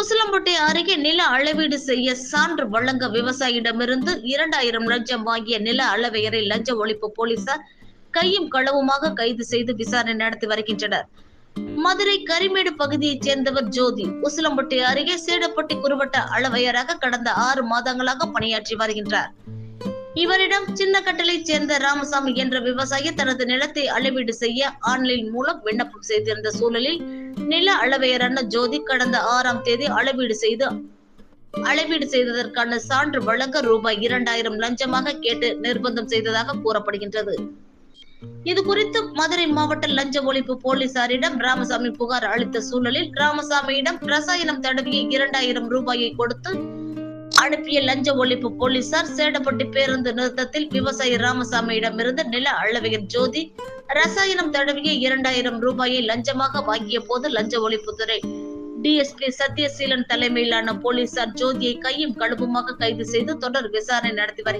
உசிலம்பட்டி அருகே நில அளவீடு செய்ய சான்று வழங்க விவசாயியிடமிருந்து இரண்டாயிரம் லஞ்சம் வாங்கிய நில அளவையரை லஞ்ச ஒழிப்பு போலீசார் கையும் களவுமாக கைது செய்து விசாரணை நடத்தி வருகின்றனர். மதுரை கரிமேடு பகுதியைச் சேர்ந்தவர் ஜோதி உசிலம்பட்டி அருகே சீடப்பட்டி குறுவட்ட அளவையராக கடந்த ஆறு மாதங்களாக பணியாற்றி வருகின்றார். இவரிடம் சின்ன கட்டளைச் சேர்ந்த ராமசாமி என்ற விவசாயி தனது நிலத்தை அளவீடு செய்ய ஆன்லைன் மூலம் விண்ணப்பம் செய்திருந்த சூழலில் நில அளவையரான ஜோதி கடந்த ஆறாம் தேதி அளவீடு செய்து அளவீடு செய்ததற்கான சான்று வழங்க ரூபாய் இரண்டாயிரம் லஞ்சமாக கேட்டு நிர்பந்தம் செய்ததாக கூறப்படுகின்றது. இது குறித்து மதுரை மாவட்ட லஞ்ச ஒழிப்பு போலீசாரிடம் ராமசாமி புகார் அளித்த சூழலில் ராமசாமியிடம் ரசாயனம் தடவிய இரண்டாயிரம் ரூபாயை கொடுத்து அனுப்பிய லஞ்ச ஒழிப்பு போலீசார் சேடப்பட்டி பேருந்து நிறுத்தத்தில் விவசாயி ராமசாமியிடமிருந்து நில அளவையர் ஜோதி ரசாயனம் தடவிய இரண்டாயிரம் ரூபாயை லஞ்சமாக வாங்கிய போது லஞ்ச ஒழிப்புத்துறை. டிஎஸ்பி சத்யசீலன் தலைமையிலான போலீசார் ஜோதியை கையும் கழுவுமாக கைது செய்து தொடர் விசாரணை நடத்தி வருகிறார்.